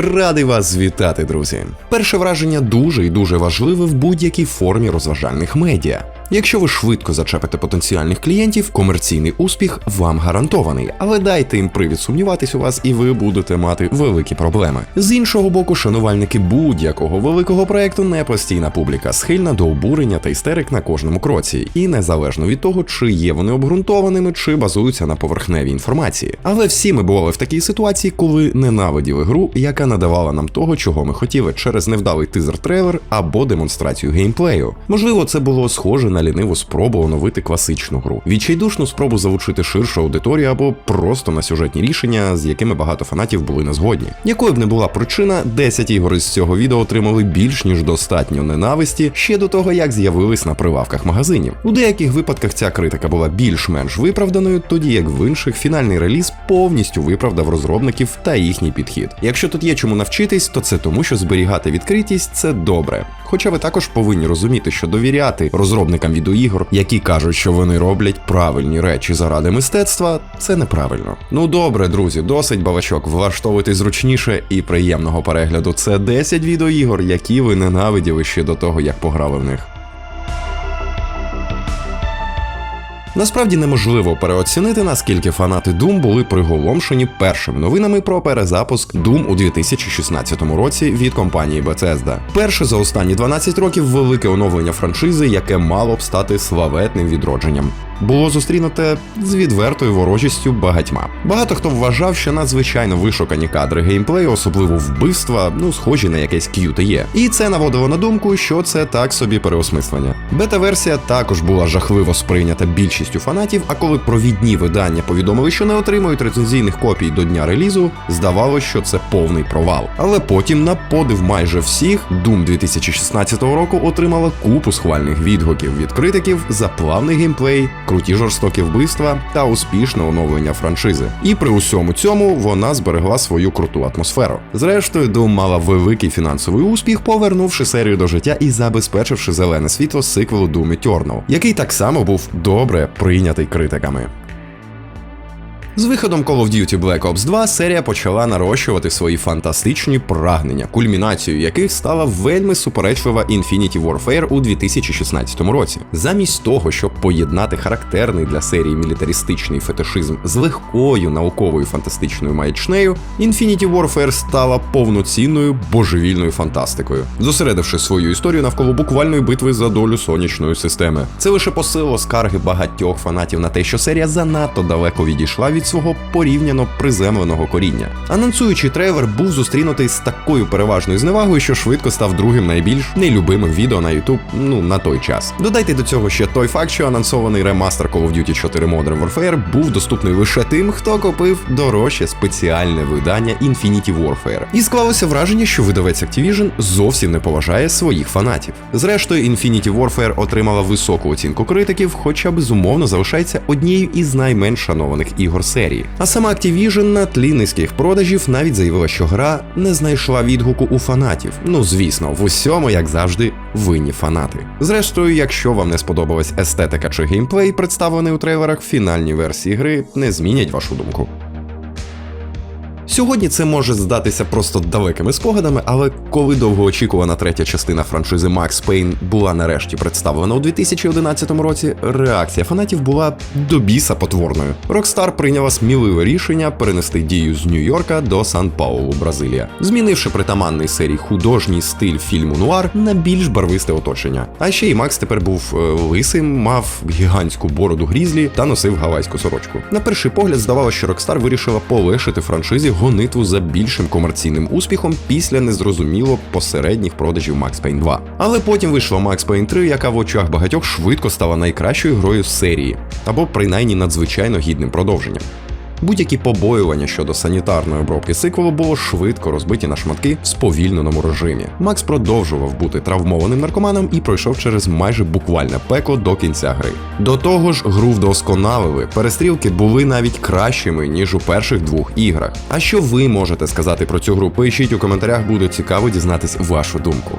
Радий вас вітати, друзі. Перше враження дуже і дуже важливе в будь-якій формі розважальних медіа. Якщо ви швидко зачепите потенціальних клієнтів, комерційний успіх вам гарантований, але дайте їм привід сумніватись у вас, і ви будете мати великі проблеми. З іншого боку, шанувальники будь-якого великого проекту не постійна публіка, схильна до обурення та істерик на кожному кроці, і незалежно від того, чи є вони обґрунтованими, чи базуються на поверхневій інформації. Але всі ми бували в такій ситуації, коли ненавиділи гру, яка надавала нам того, чого ми хотіли, через невдалий тизер-трейлер або демонстрацію геймплею. Можливо, це було схоже на ліниву спробу оновити класичну гру, відчайдушну спробу залучити ширшу аудиторію або просто на сюжетні рішення, з якими багато фанатів були не згодні. Якою б не була причина, 10 ігор із цього відео отримали більш ніж достатньо ненависті ще до того, як з'явились на прилавках магазинів. У деяких випадках ця критика була більш-менш виправданою, тоді як в інших фінальний реліз повністю виправдав розробників та їхній підхід. Якщо тут є чому навчитись, то це тому, що зберігати відкритість це добре. Хоча ви також повинні розуміти, що довіряти розробникам відеоігор, які кажуть, що вони роблять правильні речі заради мистецтва, це неправильно. Ну добре, друзі, досить бавачок влаштовувати зручніше і приємного перегляду. Це 10 відеоігор, які ви ненавиділи ще до того, як пограли в них. Насправді неможливо переоцінити, наскільки фанати Doom були приголомшені першими новинами про перезапуск Doom у 2016 році від компанії Bethesda. Перше за останні 12 років велике оновлення франшизи, яке мало б стати славетним відродженням. Було зустрінуте з відвертою ворожістю багатьма. Багато хто вважав, що надзвичайно вишукані кадри геймплею, особливо вбивства, ну схожі на якесь QTE. І це наводило на думку, що це так собі переосмислення. Бета-версія також була жахливо сприйнята більшістю фанатів. А коли провідні видання повідомили, що не отримують рецензійних копій до дня релізу, здавалося, що це повний провал. Але потім, на подив майже всіх, Doom 2016 року отримала купу схвальних відгуків від критиків за плавний геймплей, круті жорстокі вбивства та успішне оновлення франшизи. І при усьому цьому вона зберегла свою круту атмосферу. Зрештою, Doom мала великий фінансовий успіх, повернувши серію до життя і забезпечивши зелене світло сиквелу Doom Eternal, який так само був добре прийнятий критиками. З виходом Call of Duty Black Ops 2 серія почала нарощувати свої фантастичні прагнення, кульмінацією яких стала вельми суперечлива Infinity Warfare у 2016 році. Замість того, щоб поєднати характерний для серії мілітаристичний фетишизм з легкою науковою фантастичною маячнею, Infinity Warfare стала повноцінною божевільною фантастикою, зосередивши свою історію навколо буквальної битви за долю сонячної системи. Це лише посилило скарги багатьох фанатів на те, що серія занадто далеко відійшла від свого порівняно приземленого коріння. Анонсуючий трейлер був зустрінутий з такою переважною зневагою, що швидко став другим найбільш нелюбимим відео на YouTube, ну на той час. Додайте до цього ще той факт, що анонсований ремастер Call of Duty 4 Modern Warfare був доступний лише тим, хто купив дорожче спеціальне видання Infinity Warfare. І склалося враження, що видавець Activision зовсім не поважає своїх фанатів. Зрештою, Infinity Warfare отримала високу оцінку критиків, хоча безумовно залишається однією із найменш шанованих ігор серії. А сама Activision на тлі низьких продажів навіть заявила, що гра не знайшла відгуку у фанатів. Ну звісно, в усьому, як завжди, винні фанати. Зрештою, якщо вам не сподобалась естетика чи геймплей, представлений у трейлерах, фінальні версії гри не змінять вашу думку. Сьогодні це може здатися просто далекими спогадами, але коли довгоочікувана третя частина франшизи Max Payne була нарешті представлена у 2011 році, реакція фанатів була до біса потворною. Rockstar прийняла сміливе рішення перенести дію з Нью-Йорка до Сан-Паулу, Бразилія, змінивши притаманний серії художній стиль фільму Нуар на більш барвисте оточення. А ще й Макс тепер був е, лисим, мав гігантську бороду грізлі та носив гавайську сорочку. На перший погляд здавалося, що Rockstar вирішила полишити франшизі гонитву за більшим комерційним успіхом після незрозуміло посередніх продажів Max Payne 2. Але потім вийшла Max Payne 3, яка в очах багатьох швидко стала найкращою грою серії, або принаймні надзвичайно гідним продовженням. Будь-які побоювання щодо санітарної обробки сиквелу було швидко розбиті на шматки в сповільненому режимі. Макс продовжував бути травмованим наркоманом і пройшов через майже буквальне пекло до кінця гри. До того ж, гру вдосконалили. Перестрілки були навіть кращими ніж у перших двох іграх. А що ви можете сказати про цю гру? Пишіть у коментарях, буде цікаво дізнатись вашу думку.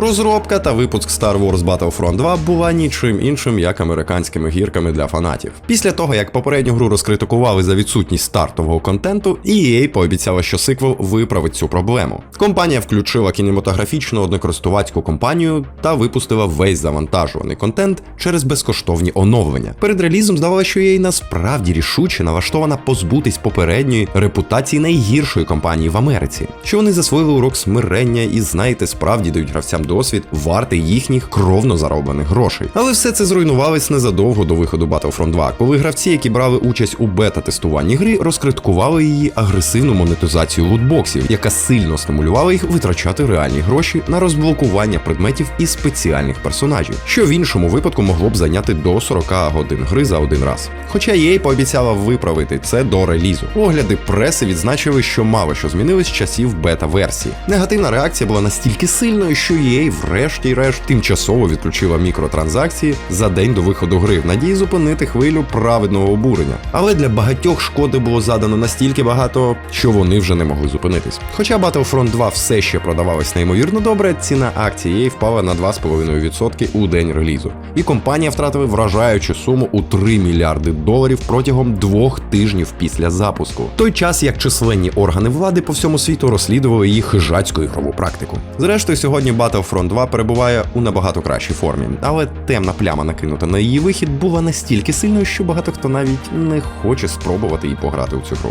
Розробка та випуск Star Wars Battlefront 2 була нічим іншим, як американськими гірками для фанатів. Після того, як попередню гру розкритикували за відсутність стартового контенту, EA пообіцяла, що сиквел виправить цю проблему. Компанія включила кінематографічну однокористувацьку компанію та випустила весь завантажуваний контент через безкоштовні оновлення. Перед релізом здавалося, що EA насправді рішуче налаштована позбутись попередньої репутації найгіршої компанії в Америці, що вони засвоїли урок смирення і, знаєте, справді дають гравцям досвід, вартий їхніх кровно зароблених грошей. Але все це зруйнувалось незадовго до виходу Battlefront 2, коли гравці, які брали участь у бета-тестуванні гри, розкриткували її агресивну монетизацію лутбоксів, яка сильно стимулювала їх витрачати реальні гроші на розблокування предметів і спеціальних персонажів, що в іншому випадку могло б зайняти до 40 годин гри за один раз. Хоча EA пообіцяла виправити це до релізу. Огляди преси відзначили, що мало що змінилось з часів бета-версії. Негативна реакція була настільки сильною, що EA врешті-решт тимчасово відключила мікротранзакції за день до виходу гри в надії зупинити хвилю праведного обурення. Але для багатьох шкоди було задано настільки багато, що вони вже не могли зупинитись. Хоча Battlefront 2 все ще продавалась неймовірно добре, ціна акції впала на 2,5% у день релізу. І компанія втратила вражаючу суму у 3 мільярди доларів протягом двох тижнів після запуску. Той час як численні органи влади по всьому світу розслідували їх хижацьку ігрову практику. Зрештою, сьогодні Battlefront 2 перебуває у набагато кращій формі, але темна пляма накинута на її вихід була настільки сильною, що багато хто навіть не хоче спробувати і пограти у цю гру.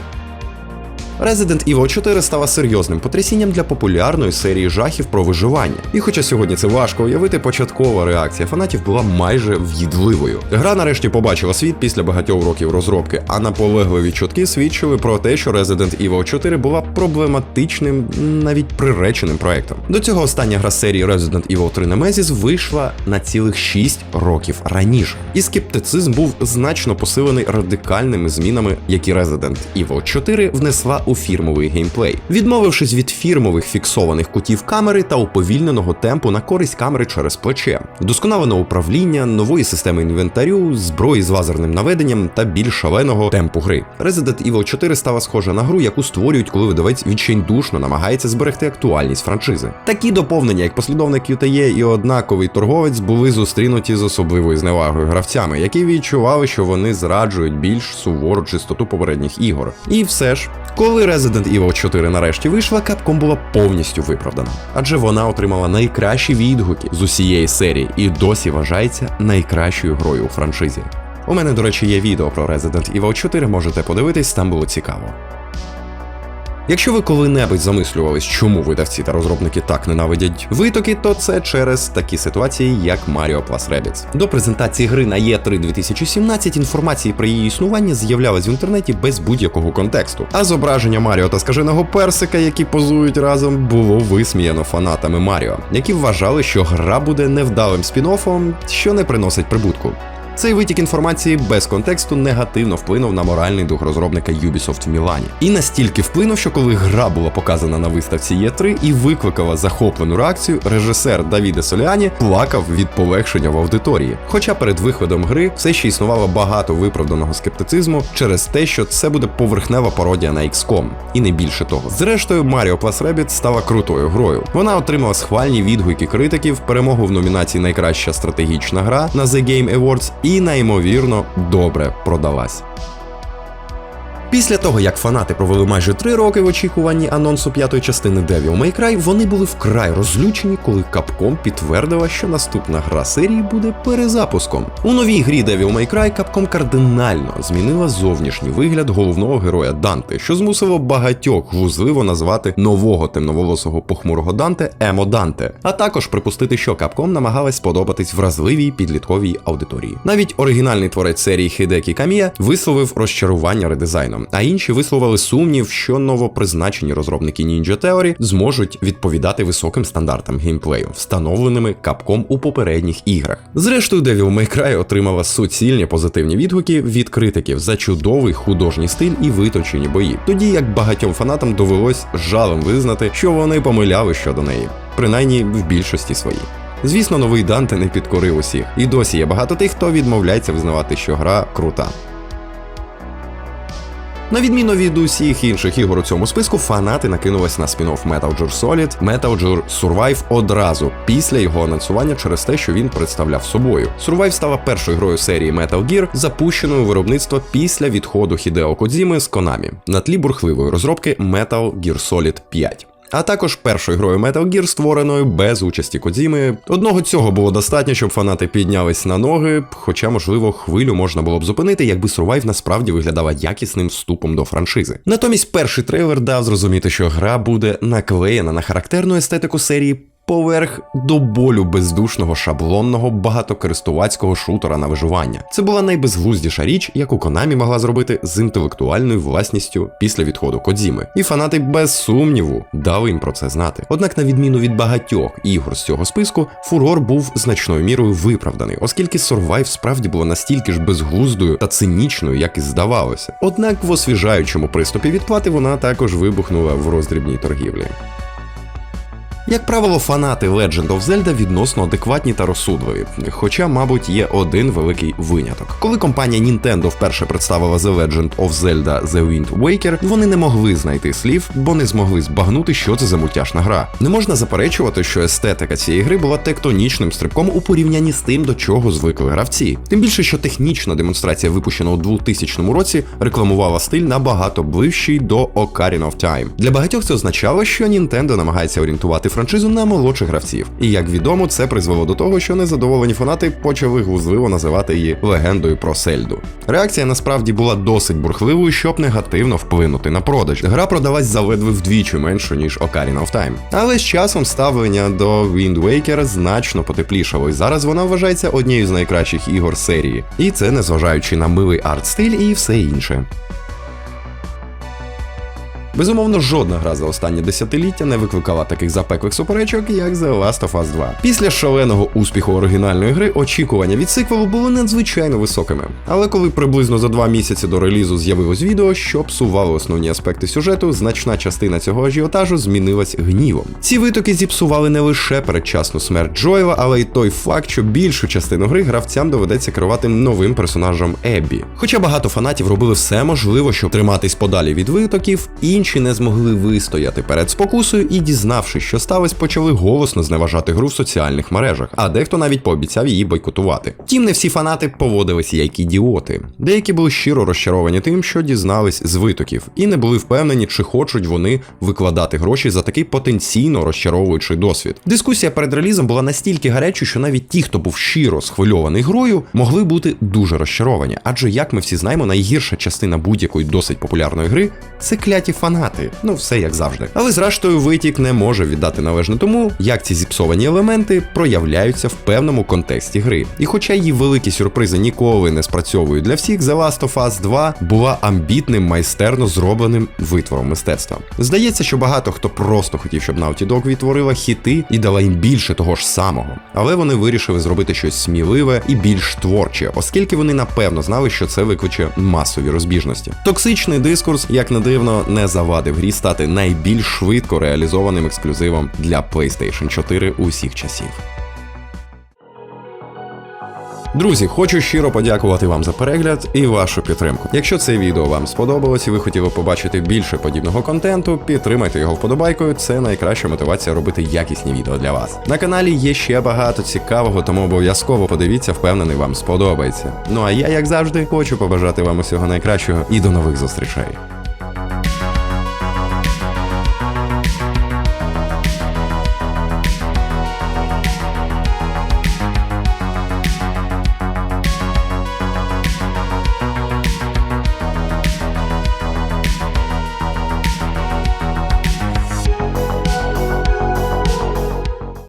Resident Evil 4 стала серйозним потрясінням для популярної серії жахів про виживання. І хоча сьогодні це важко уявити, початкова реакція фанатів була майже в'їдливою. Гра нарешті побачила світ після багатьох років розробки, а наполегливі чутки свідчили про те, що Resident Evil 4 була проблематичним, навіть приреченим проектом. До цього остання гра серії Resident Evil 3 Nemesis вийшла на цілих 6 років раніше. І скептицизм був значно посилений радикальними змінами, які Resident Evil 4 внесла у фірмовий геймплей, відмовившись від фірмових фіксованих кутів камери та уповільненого темпу на користь камери через плече, вдосконаленого управління, нової системи інвентарю, зброї з лазерним наведенням та більш шаленого темпу гри. Resident Evil 4 стала схожа на гру, яку створюють, коли видавець відчайдушно намагається зберегти актуальність франшизи. Такі доповнення, як послідовник UTE і однаковий торговець, були зустрінуті з особливою зневагою гравцями, які відчували, що вони зраджують більш сувору чистоту попередніх ігор. І все ж, коли Resident Evil 4 нарешті вийшла, Capcom була повністю виправдана, адже вона отримала найкращі відгуки з усієї серії і досі вважається найкращою грою у франшизі. У мене, до речі, є відео про Resident Evil 4, можете подивитись, там було цікаво. Якщо ви коли-небудь замислювались, чому видавці та розробники так ненавидять витоки, то це через такі ситуації, як Mario Plus Rabbids. До презентації гри на E3 2017 інформації про її існування з'являлась в інтернеті без будь-якого контексту. А зображення Маріо та скаженого персика, які позують разом, було висміяно фанатами Маріо, які вважали, що гра буде невдалим спін-оффом, що не приносить прибутку. Цей витік інформації без контексту негативно вплинув на моральний дух розробника Ubisoft в Мілані. І настільки вплинув, що коли гра була показана на виставці E3 і викликала захоплену реакцію, режисер Давіде Соліані плакав від полегшення в аудиторії. Хоча перед виходом гри все ще існувало багато виправданого скептицизму через те, що це буде поверхнева пародія на XCOM. І не більше того. Зрештою, Mario Plus Rabbids стала крутою грою. Вона отримала схвальні відгуки критиків, перемогу в номінації Найкраща стратегічна гра на The Game Awards неймовірно добре продалась. Після того, як фанати провели майже три роки в очікуванні анонсу п'ятої частини Devil May Cry, вони були вкрай розлючені, коли Capcom підтвердила, що наступна гра серії буде перезапуском. У новій грі Devil May Cry Capcom кардинально змінила зовнішній вигляд головного героя Данте, що змусило багатьох глузливо назвати нового темноволосого похмурого Данте Емо Данте, а також припустити, що Capcom намагалась сподобатись вразливій підлітковій аудиторії. Навіть оригінальний творець серії Хідекі Камія висловив розчарування редизайном а інші висловили сумнів, що новопризначені розробники Ninja Theory зможуть відповідати високим стандартам геймплею, встановленими Capcom у попередніх іграх. Зрештою, Devil May Cry отримала суцільні позитивні відгуки від критиків за чудовий художній стиль і витончені бої, тоді як багатьом фанатам довелось жалем визнати, що вони помиляли щодо неї, принаймні в більшості своїй. Звісно, новий Данте не підкорив усіх, і досі є багато тих, хто відмовляється визнавати, що гра крута. На відміну від усіх інших ігор у цьому списку, фанати накинулись на спін-офф Metal Gear Solid, Metal Gear Survive одразу після його анонсування через те, що він представляв собою. Survive стала першою грою серії Metal Gear, запущеною виробництво після відходу Хідео Кодзіми з Konami на тлі бурхливої розробки Metal Gear Solid 5. А також першою грою Metal Gear, створеною без участі Кодзіми. Одного цього було достатньо, щоб фанати піднялись на ноги, хоча, можливо, хвилю можна було б зупинити, якби Survive насправді виглядала якісним вступом до франшизи. Натомість перший трейлер дав зрозуміти, що гра буде наклеєна на характерну естетику серії. Поверх до болю бездушного шаблонного багатокористувацького шутера на виживання. Це була найбезглуздіша річ, яку Konami могла зробити з інтелектуальною власністю після відходу Кодзіми. І фанати без сумніву дали їм про це знати. Однак, на відміну від багатьох ігор з цього списку, фурор був значною мірою виправданий, оскільки Survive справді була настільки ж безглуздою та цинічною, як і здавалося. Однак в освіжаючому приступі відплати вона також вибухнула в роздрібній торгівлі. Як правило, фанати Legend of Zelda відносно адекватні та розсудливі, хоча, мабуть, є один великий виняток. Коли компанія Nintendo вперше представила The Legend of Zelda The Wind Waker, вони не могли знайти слів, бо не змогли збагнути, що це за мультяшна гра. Не можна заперечувати, що естетика цієї гри була тектонічним стрибком у порівнянні з тим, до чого звикли гравці. Тим більше, що технічна демонстрація, випущена у 2000 році, рекламувала стиль набагато ближчий до Ocarina of Time. Для багатьох це означало, що Nintendo намагається орієнтувати франшизу на молодших гравців. І як відомо, це призвело до того, що незадоволені фанати почали глузливо називати її легендою про Сельду. Реакція насправді була досить бурхливою, щоб негативно вплинути на продаж. Гра продалась заледве вдвічі менше, ніж Ocarina of Time. Але з часом ставлення до Wind Waker значно потеплішало, і зараз вона вважається однією з найкращих ігор серії. І це незважаючи на милий арт-стиль і все інше. Безумовно, жодна гра за останні десятиліття не викликала таких запеклих суперечок, як The Last of Us 2. Після шаленого успіху оригінальної гри очікування від сиквелу були надзвичайно високими. Але коли приблизно за два місяці до релізу з'явилось відео, що псувало основні аспекти сюжету, значна частина цього ажіотажу змінилась гнівом. Ці витоки зіпсували не лише передчасну смерть Джоела, але й той факт, що більшу частину гри гравцям доведеться керувати новим персонажем Еббі. Хоча багато фанатів робили все можливе, щоб триматись подалі від витоків, інші не змогли вистояти перед спокусою і, дізнавшись, що сталося, почали голосно зневажати гру в соціальних мережах, а дехто навіть пообіцяв її бойкотувати. Втім, не всі фанати поводилися як ідіоти. Деякі були щиро розчаровані тим, що дізнались з витоків, і не були впевнені, чи хочуть вони викладати гроші за такий потенційно розчаровуючий досвід. Дискусія перед релізом була настільки гарячою, що навіть ті, хто був щиро схвильований грою, могли бути дуже розчаровані. Адже, як ми всі знаємо, найгірша частина будь-якої досить популярної гри це кляті фанати. Ну все як завжди. Але зрештою витік не може віддати належне тому, як ці зіпсовані елементи проявляються в певному контексті гри. І хоча її великі сюрпризи ніколи не спрацьовують для всіх, The Last of Us 2 була амбітним, майстерно зробленим витвором мистецтва. Здається, що багато хто просто хотів, щоб Naughty Dog відтворила хіти і дала їм більше того ж самого. Але вони вирішили зробити щось сміливе і більш творче, оскільки вони напевно знали, що це викличе масові розбіжності. Токсичний дискурс, як не дивно, не завадив грі стати найбільш швидко реалізованим ексклюзивом для PlayStation 4 усіх часів. Друзі, хочу щиро подякувати вам за перегляд і вашу підтримку. Якщо це відео вам сподобалось і ви хотіли побачити більше подібного контенту, підтримайте його вподобайкою. Це найкраща мотивація робити якісні відео для вас. На каналі є ще багато цікавого, тому обов'язково подивіться, впевнений, вам сподобається. Ну а я, як завжди, хочу побажати вам усього найкращого і до нових зустрічей.